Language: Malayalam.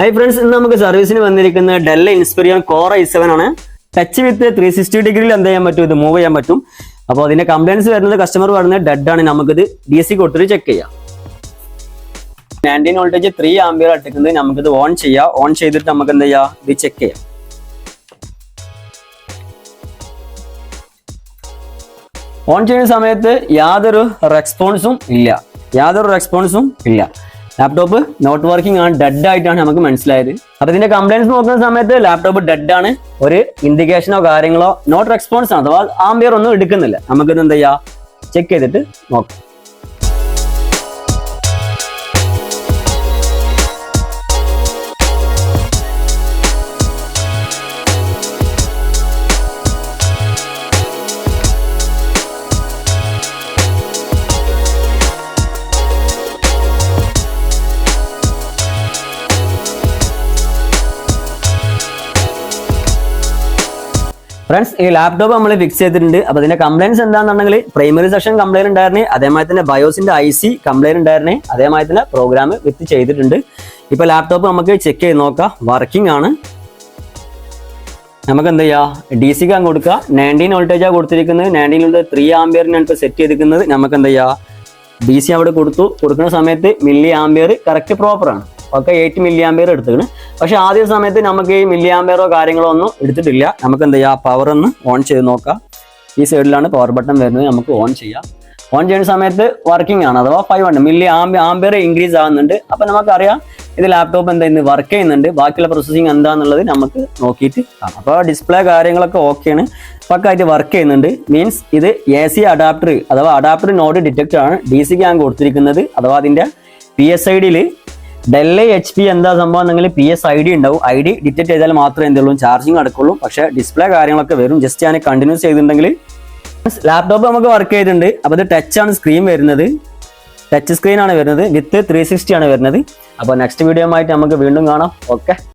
ഹൈ ഫ്രണ്ട്സ് ഇന്ന് നമുക്ക് സർവീസിന് വന്നിരിക്കുന്ന Dell Inspiron core I seven ആണ്. ടച്ച് വിത്ത് ത്രീ സിക്സ്റ്റി ഡിഗ്രിയിൽ എന്ത് ചെയ്യാൻ പറ്റും? ഇത് മൂവ് ചെയ്യാൻ പറ്റും. അപ്പോൾ അതിന്റെ കംപ്ലൈൻസ് വരുന്നത് കസ്റ്റമർ പറയുന്നത് ഡെഡ് ആണ്. നമുക്കിത് ഡി സി കൊടുത്തിട്ട് ചെക്ക് ചെയ്യാം. നയന്റീൻ വോൾട്ടേജ് ത്രീ ആംബിയർ അട്ടിക്കുന്നത് നമുക്കിത് ഓൺ ചെയ്യാം. ഓൺ ചെയ്തിട്ട് നമുക്ക് എന്ത് ചെയ്യാം? ഇത് ചെക്ക് ചെയ്യാം. ഓൺ ചെയ്യുന്ന സമയത്ത് യാതൊരു റെസ്പോൺസും ഇല്ല. യാതൊരു റെസ്പോൺസും ഇല്ല. ലാപ്ടോപ്പ് നോട്ട് വർക്കിംഗ് ആണ് ഡെഡ് ആയിട്ടാണ് നമുക്ക് മനസ്സിലായത്. അപ്പൊ ഇതിന്റെ കംപ്ലൈൻസ് നോക്കുന്ന സമയത്ത് ലാപ്ടോപ്പ് ഡെഡ് ആണ്. ഒരു ഇൻഡിക്കേഷനോ കാര്യങ്ങളോ നോട്ട് റെസ്പോൺസ് ആണ്. അഥവാ ആംബിയർ ഒന്നും എടുക്കുന്നില്ല. നമുക്കിത് എന്താ ചെക്ക് ചെയ്തിട്ട് നോക്കാം. ഫ്രണ്ട്സ് ഈ ലാപ്ടോപ്പ് നമ്മൾ ഫിക്സ് ചെയ്തിട്ടുണ്ട്. അപ്പൊ ഇതിന്റെ കംപ്ലൈൻസ് എന്താണെന്നുണ്ടെങ്കിൽ പ്രൈമറി സെക്ഷൻ കംപ്ലൈന്റ് ഉണ്ടായിരുന്നേ അതേമാതിരി തന്നെ ബയോസിന്റെ ഐ സി കംപ്ലൈന്റ് ഉണ്ടായിരുന്നേ അതേമാതിരി തന്നെ പ്രോഗ്രാം വിത്ത് ചെയ്തിട്ടുണ്ട്. ഇപ്പൊ ലാപ്ടോപ്പ് നമുക്ക് ചെക്ക് ചെയ്ത് നോക്കാം. വർക്കിംഗ് ആണ്. നമുക്ക് എന്ത് ചെയ്യാം? ഡി സി കാൻ കൊടുക്കുക. നയന്റീൻ വോൾട്ടേജാണ് കൊടുത്തിരിക്കുന്നത്. നയന്റീൻ വോൾട്ടേജ് ത്രീ ആംബിയറിനാണ് ഇപ്പോൾ സെറ്റ് ചെയ്തിരിക്കുന്നത്. നമുക്ക് എന്ത് ചെയ്യാം? ഡി സി അവിടെ കൊടുത്തു. കൊടുക്കുന്ന സമയത്ത് മില്ലി ആംബിയർ കറക്റ്റ് പ്രോപ്പർ ആണ്. ഒക്കെ എയ്റ്റ് മില്ലി എടുത്തിരുന്നു പക്ഷേ ആദ്യ സമയത്ത് നമുക്ക് ഈ മില്ലി ആംബിയറോ കാര്യങ്ങളോ ഒന്നും എടുത്തിട്ടില്ല. നമുക്ക് എന്ത് ചെയ്യാം? പവർ ഒന്ന് ഓൺ ചെയ്ത് നോക്കാം. ഈ സൈഡിലാണ് പവർ ബട്ടൺ വരുന്നത്. നമുക്ക് ഓൺ ചെയ്യാം. ഓൺ ചെയ്യുന്ന സമയത്ത് വർക്കിംഗ് ആണ്. അഥവാ five hundred milli amp ampere increase ആകുന്നുണ്ട്. അപ്പം നമുക്കറിയാം ഇത് ലാപ്ടോപ്പ് എന്താ ഇന്ന് വർക്ക് ചെയ്യുന്നുണ്ട്. ബാക്കിയുള്ള പ്രോസസ്സിങ് എന്താണെന്നുള്ളത് നമുക്ക് നോക്കിയിട്ട് കാണാം. അപ്പോൾ ഡിസ്പ്ലേ കാര്യങ്ങളൊക്കെ ഓക്കെയാണ് പക്കായിട്ട് വർക്ക് ചെയ്യുന്നുണ്ട്. മീൻസ് ഇത് എ സി അഡാപ്റ്റർ അഥവാ അഡാപ്റ്റർ നോഡ് ഡിറ്റക്ടർ ആണ്. ഡി സിക്ക് ഞാൻ കൊടുത്തിരിക്കുന്നത്. അഥവാ അതിന്റെ പി എസ് ഐ ഡിയിൽ ഡെൽ എച്ച് പി എന്താ സംഭവം എന്നെങ്കിൽ പി എസ് ഐ ഡി ഉണ്ടാവും. ഐ ഡി ഡിറ്റക്ട് ചെയ്താൽ മാത്രമേ എന്തുള്ളൂ? ചാർജിങ് അടക്കുള്ളൂ പക്ഷെ ഡിസ്പ്ലേ കാര്യങ്ങളൊക്കെ വരും. ജസ്റ്റ് ഞാൻ കണ്ടിന്യൂസ് ചെയ്തിട്ടുണ്ടെങ്കിൽ ലാപ്ടോപ്പ് നമുക്ക് വർക്ക് ചെയ്തിട്ടുണ്ട്. അപ്പോൾ ഇത് ടച്ച് ആണ് സ്ക്രീൻ വരുന്നത്. ടച്ച് സ്ക്രീൻ ആണ് വരുന്നത്. വിത്ത് ത്രീ സിക്സ്റ്റി ആണ് വരുന്നത്. അപ്പോൾ നെക്സ്റ്റ് വീഡിയോ ആയിട്ട് നമുക്ക് വീണ്ടും കാണാം. ഓക്കെ